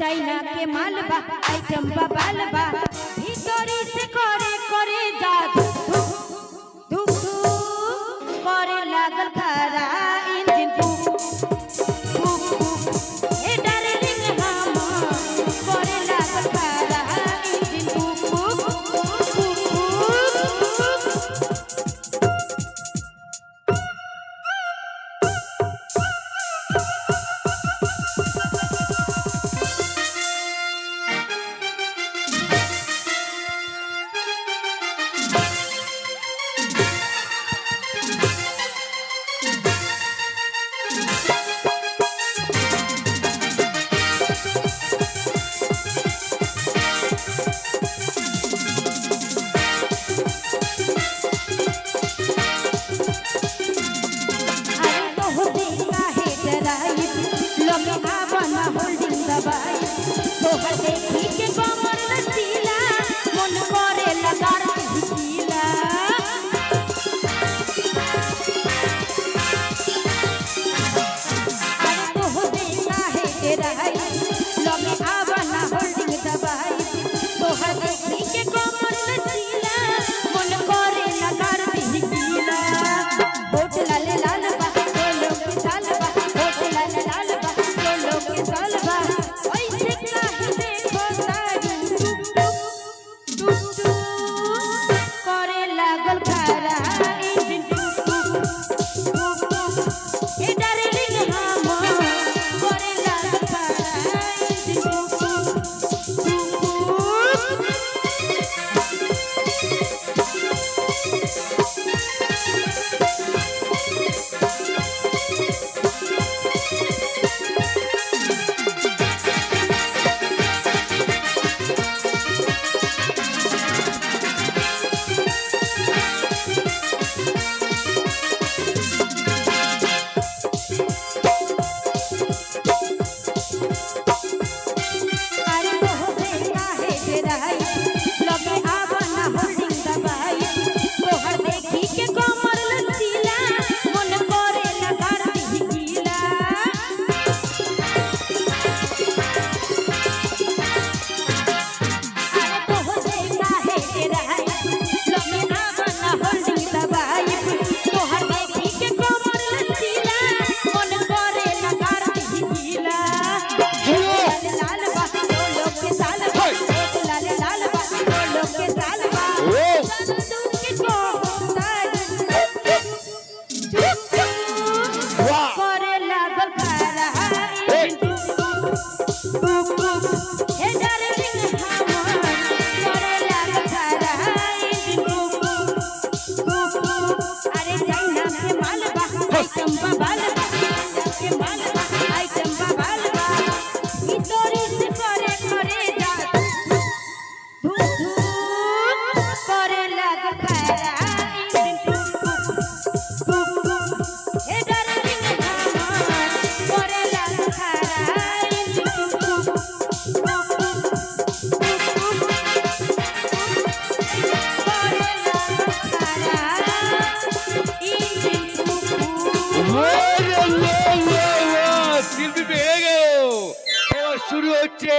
চাইনা কে Malwa item বা বালবা। ভিতরে করে করে যা শিল্পী পেয়ে গেল এবার শুরু হচ্ছে